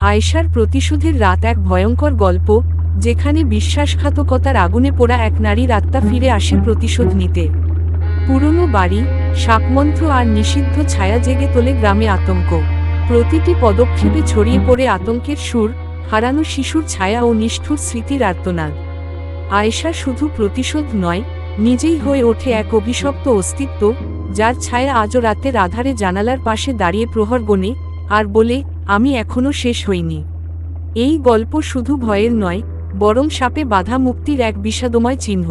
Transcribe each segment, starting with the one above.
আয়েশার প্রতিশোধের রাত এক ভয়ঙ্কর গল্প, যেখানে বিশ্বাসঘাতকতার আগুনে পোড়া এক নারীর আত্মা ফিরে আসে প্রতিশোধ নিতে। পুরনো বাড়ি শাপমন্ত্র আর নিষিদ্ধ ছায়া জেগে তোলে গ্রামে আতঙ্ক। প্রতিটি পদক্ষেপে ছড়িয়ে পড়ে আতঙ্কের সুর, হারানো শিশুর ছায়া ও নিষ্ঠুর স্মৃতির আর্তনাদ। আয়েশা শুধু প্রতিশোধ নয়, নিজেই হয়ে ওঠে এক অভিশপ্ত অস্তিত্ব, যার ছায়া আজও রাতের আধারে জানালার পাশে দাঁড়িয়ে প্রহর গণে আর বলে আমি এখনও শেষ হইনি। এই গল্প শুধু ভয়ের নয়, বরং সাপে বাধা মুক্তির এক বিষাদময় চিহ্ন।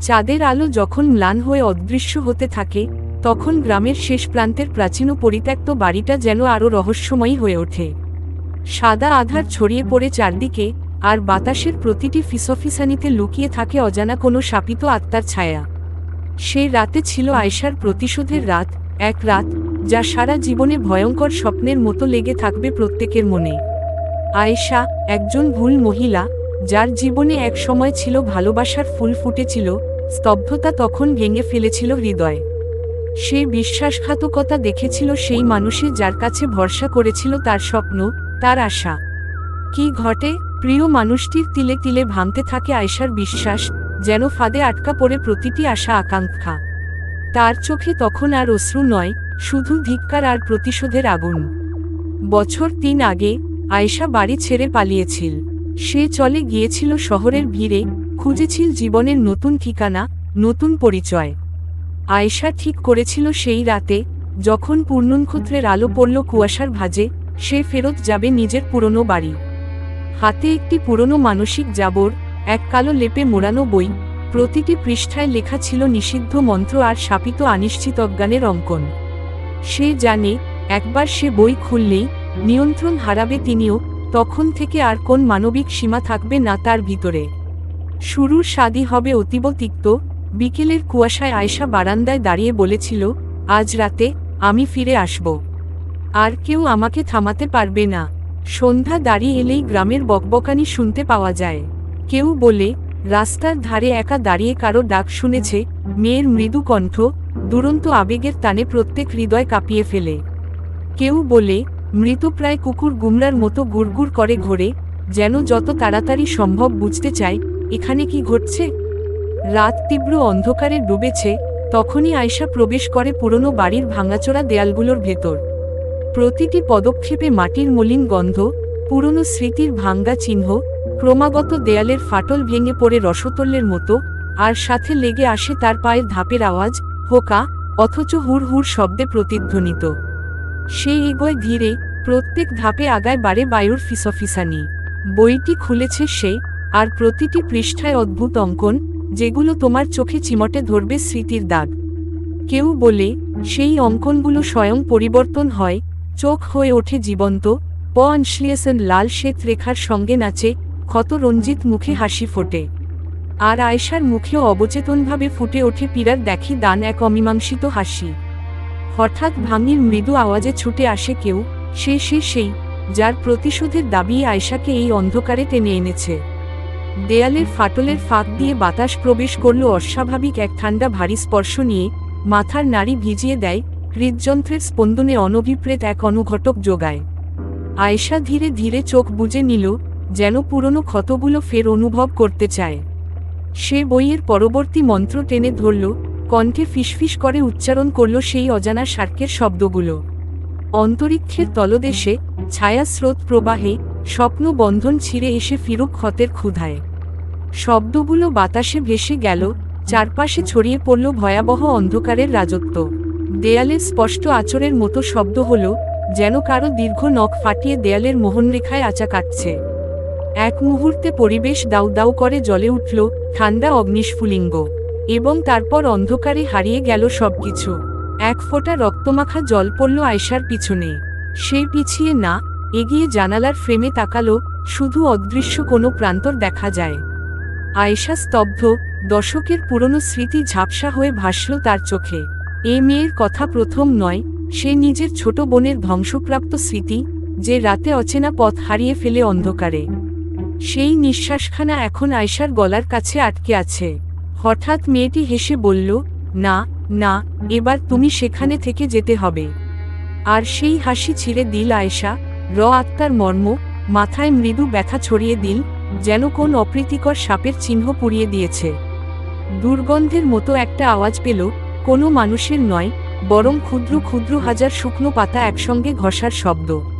চাঁদের আলো যখন ম্লান হয়ে অদৃশ্য হতে থাকে, তখন গ্রামের শেষ প্রান্তের প্রাচীন পরিত্যক্ত বাড়িটা যেন আরও রহস্যময়ী হয়ে ওঠে। সাদা আধার ছড়িয়ে পড়ে চারদিকে, আর বাতাসের প্রতিটি ফিসফিসানিতে লুকিয়ে থাকে অজানা কোনো শাপিত আত্মার ছায়া। সে রাতে ছিল আয়সার প্রতিশোধের রাত, এক রাত যা সারা জীবনে ভয়ঙ্কর স্বপ্নের মতো লেগে থাকবে প্রত্যেকের মনে। আয়েশা, একজন ভুল মহিলা, যার জীবনে এক সময় ছিল ভালোবাসার ফুল ফুটেছিল, স্তব্ধতা তখন ভেঙে ফেলেছিল হৃদয়। সে বিশ্বাসঘাতকতা দেখেছিল সেই মানুষে যার কাছে ভরসা করেছিল তার স্বপ্ন, তার আশা। কি ঘটে? প্রিয় মানুষটির তিলে তিলে ভাঙতে থাকে আয়েশার বিশ্বাস, যেন ফাঁদে আটকা পড়ে প্রতিটি আশা আকাঙ্ক্ষা তার চোখে তখন আর অশ্রু নয় শুধু ধিক্কার আর প্রতিশোধের আগুন। বছর তিন আগে আয়েশা বাড়ি ছেড়ে পালিয়েছিল। সে চলে গিয়েছিল শহরের ভিড়ে, খুঁজেছিল জীবনের নতুন ঠিকানা, নতুন পরিচয়। আয়েশা ঠিক করেছিল সেই রাতে, যখন পূর্ণনক্ষত্রের আলো পড়ল কুয়াশার ভাজে, সে ফেরত যাবে নিজের পুরনো বাড়ি। হাতে একটি পুরনো মানসিক জাবর, এক কালো লেপে মোড়ানো বই, প্রতিটি পৃষ্ঠায় লেখা ছিল নিষিদ্ধ মন্ত্র আর শাপিত অনিশ্চিত অজ্ঞানের অঙ্কন। সে জানে, একবার সে বই খুললেই নিয়ন্ত্রণ হারাবে তিনিও, তখন থেকে আর কোন মানবিক সীমা থাকবে না তার ভিতরে। শুরুর স্বাদই হবে অতীব তিক্ত, বিকেলের কুয়াশায় আয়সা বারান্দায় দাঁড়িয়ে বলেছিল, আজ রাতে আমি ফিরে আসব। আর কেউ আমাকে থামাতে পারবে না। সন্ধ্যা দাঁড়িয়ে এলেই গ্রামের বকবকানি শুনতে পাওয়া যায়। কেউ বলে, রাস্তার ধারে একা দাঁড়িয়ে কারও ডাক শুনেছে, মেয়ের মৃদু কণ্ঠ দুরন্ত আবেগের টানে প্রত্যেক হৃদয় কাঁপিয়ে ফেলে। কেউ বলে মৃতপ্রায় কুকুর গুমরার মতো গুড়গুড় করে ঘোরে, যেন যত তাড়াতাড়ি সম্ভব বুঝতে চায়, এখানে কি ঘটছে? রাত তীব্র অন্ধকারে ডুবেছে, তখনই আয়সা প্রবেশ করে পুরনো বাড়ির ভাঙাচোরা দেয়ালগুলোর ভেতর। প্রতিটি পদক্ষেপে মাটির মলিন গন্ধ, পুরনো স্মৃতির ভাঙ্গা চিহ্ন, ক্রমাগত দেয়ালের ফাটল ভেঙে পড়ে রসতল্যের মতো, আর সাথে লেগে আসে তার পায়ের ধাপের আওয়াজ হোকা অথচ হুড় হুড় শব্দে প্রতিধ্বনিত। সে এগোয় ধীরে, প্রত্যেক ধাপে আগায় বারে বায়ুর ফিসফিসানি। বইটি খুলেছে সে, আর প্রতিটি পৃষ্ঠায় অদ্ভুত অঙ্কন, যেগুলো তোমার চোখে চিমটে ধরবে স্মৃতির দাগ। কেউ বলে, সেই অঙ্কনগুলো স্বয়ং পরিবর্তন হয়, চোখ হয়ে ওঠে জীবন্ত, প লাল শ্বেত রেখার সঙ্গে নাচে, ক্ষত রঞ্জিত মুখে হাসি ফোটে। আর আয়েশার মুখেও অবচেতনভাবে ফুটে ওঠে পীরার দেখি দান এক অমীমাংসিত হাসি। হঠাৎ ভাঙির মৃদু আওয়াজে ছুটে আসে কেউ, সে সে, সেই, যার প্রতিশোধের দাবি আয়েশাকে এই অন্ধকারে টেনে এনেছে। দেয়ালের ফাটলের ফাঁক দিয়ে বাতাস প্রবেশ করল অস্বাভাবিক এক ঠান্ডা ভারী স্পর্শ নিয়ে, মাথার নাড়ি ভিজিয়ে দেয়, হৃদযন্ত্রের স্পন্দনে অনভিপ্রেত এক অনুঘটক যোগায় আয়েশা ধীরে ধীরে চোখ বুজে নিল, যেন পুরনো ক্ষতগুলো ফের অনুভব করতে চায়। সে বইয়ের পরবর্তী মন্ত্র টেনে ধরল, কণ্ঠে ফিসফিস করে উচ্চারণ করল সেই অজানা সার্কের শব্দগুলো। অন্তরিক্ষের তলদেশে ছায়াস্রোত প্রবাহে স্বপ্ন বন্ধন ছিঁড়ে এসে ফিরুক ক্ষতের ক্ষুধায়। শব্দগুলো বাতাসে ভেসে গেল, চারপাশে ছড়িয়ে পড়ল ভয়াবহ অন্ধকারের রাজত্ব। দেয়ালে স্পষ্ট আচরের মতো শব্দ হল, যেন কারও দীর্ঘ নখ ফাটিয়ে দেয়ালের মোহনরেখায় আচা কাটছে। এক মুহূর্তে পরিবেশ দাউ দাউ করে জ্বলে উঠল, ঠান্ডা অগ্নিস্ফুলিঙ্গ। এবং তারপর অন্ধকারে হারিয়ে গেল সবকিছু। এক ফোঁটা রক্তমাখা জল পড়ল আয়সার পিছনে। সে পিছিয়ে না, এগিয়ে জানালার ফ্রেমে তাকালো, শুধু অদৃশ্য কোনো প্রান্তর দেখা যায়। আয়েশা স্তব্ধ দশকের পুরনো স্মৃতি ঝাপসা হয়ে ভাসল তার চোখে। এ মেয়ের কথা প্রথম নয়, সে নিজের ছোট বোনের ধ্বংসপ্রাপ্ত স্মৃতি, যে রাতে অচেনা পথ হারিয়ে ফেলে অন্ধকারে। সেই নিঃশ্বাসখানা এখন আয়সার গলার কাছে আটকে আছে। হঠাৎ মেয়েটি হেসে বলল, না না, এবার তুমি সেখানে থেকে যেতে হবে। আর সেই হাসি ছিঁড়ে দিল আয়েশা, র আত্মার মর্ম, মাথায় মৃদু ব্যথা ছড়িয়ে দিল, যেন কোন অপ্রীতিকর সাপের চিহ্ন পুড়িয়ে দিয়েছে। দুর্গন্ধের মতো একটা আওয়াজ পেল, কোনো মানুষের নয়, বরং ক্ষুদ্র ক্ষুদ্র হাজার শুকনো পাতা একসঙ্গে ঘষার শব্দ।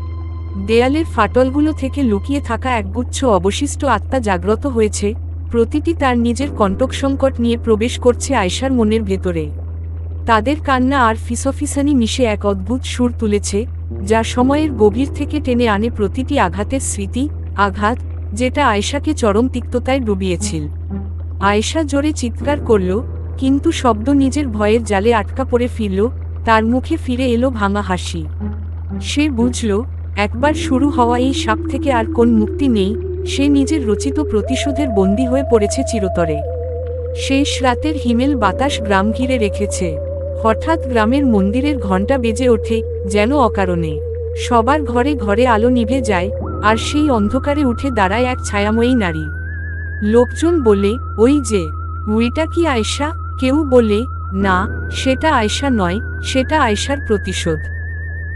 দেয়ালের ফাটলগুলো থেকে লুকিয়ে থাকা একগুচ্ছ অবশিষ্ট আত্মা জাগ্রত হয়েছে, প্রতিটি তার নিজের কণ্টক সংকট নিয়ে প্রবেশ করছে আয়সার মনের ভেতরে। তাদের কান্না আর ফিসফিসানি মিশে এক অদ্ভুত সুর তুলেছে, যা সময়ের গভীর থেকে টেনে আনে প্রতিটি আঘাতের স্মৃতি, আঘাত, যেটা আয়সাকে চরম তিক্ততায় ডুবিয়েছিল। আয়েশা জোরে চিৎকার করল, কিন্তু শব্দ নিজের ভয়ের জালে আটকা পড়ে ফিরল, তার মুখে ফিরে এলো ভাঙা হাসি। সে বুঝল একবার শুরু হওয়া এই সাপ থেকে আর কোন মুক্তি নেই, সে নিজের রচিত প্রতিশোধের বন্দী হয়ে পড়েছে চিরতরে। শেষ রাতের হিমেল বাতাস গ্রাম ঘিরে রেখেছে। হঠাৎ গ্রামের মন্দিরের ঘণ্টা বেজে ওঠে যেন অকারণে। সবার ঘরে ঘরে আলো নিভে যায়, আর সেই অন্ধকারে উঠে দাঁড়ায় এক ছায়াময়ী নারী। লোকজন বলে, ওই যে উইটা কি আয়সা কেউ বলে, না, সেটা আয়সা নয়, সেটা আয়সার প্রতিশোধ।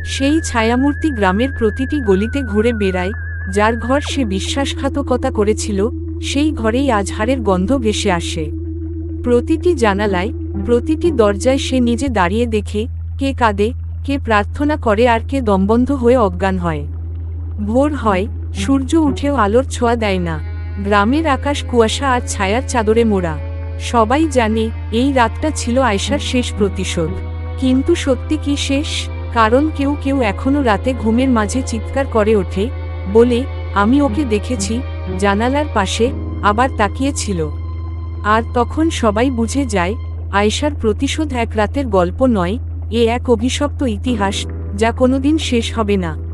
সেই ছায়ামূর্তি গ্রামের প্রতিটি গলিতে ঘুরে বেড়ায়, যার ঘর সে বিশ্বাসঘাতকতা করেছিল, সেই ঘরেই আজহারের গন্ধ ভেসে আসে। প্রতিটি জানালায়, প্রতিটি দরজায় সে নিজে দাঁড়িয়ে দেখে, কে কাঁদে, কে প্রার্থনা করে আর কে দমবন্ধ হয়ে অজ্ঞান হয়। ভোর হয়, সূর্য উঠেও আলোর ছোঁয়া দেয় না। গ্রামের আকাশ কুয়াশা আর ছায়ার চাদরে মোড়া। সবাই জানে, এই রাতটা ছিল আয়সার শেষ প্রতিশোধ। কিন্তু সত্যি কি শেষ? কারণ কেউ কেউ এখনও রাতে ঘুমের মাঝে চিৎকার করে ওঠে, বলে, আমি ওকে দেখেছি, জানালার পাশে আবার তাকিয়েছিল। আর তখন সবাই বুঝে যায়, আয়েশার প্রতিশোধ এক রাতের গল্প নয়, এ এক অভিশপ্ত ইতিহাস, যা কোনোদিন শেষ হবে না।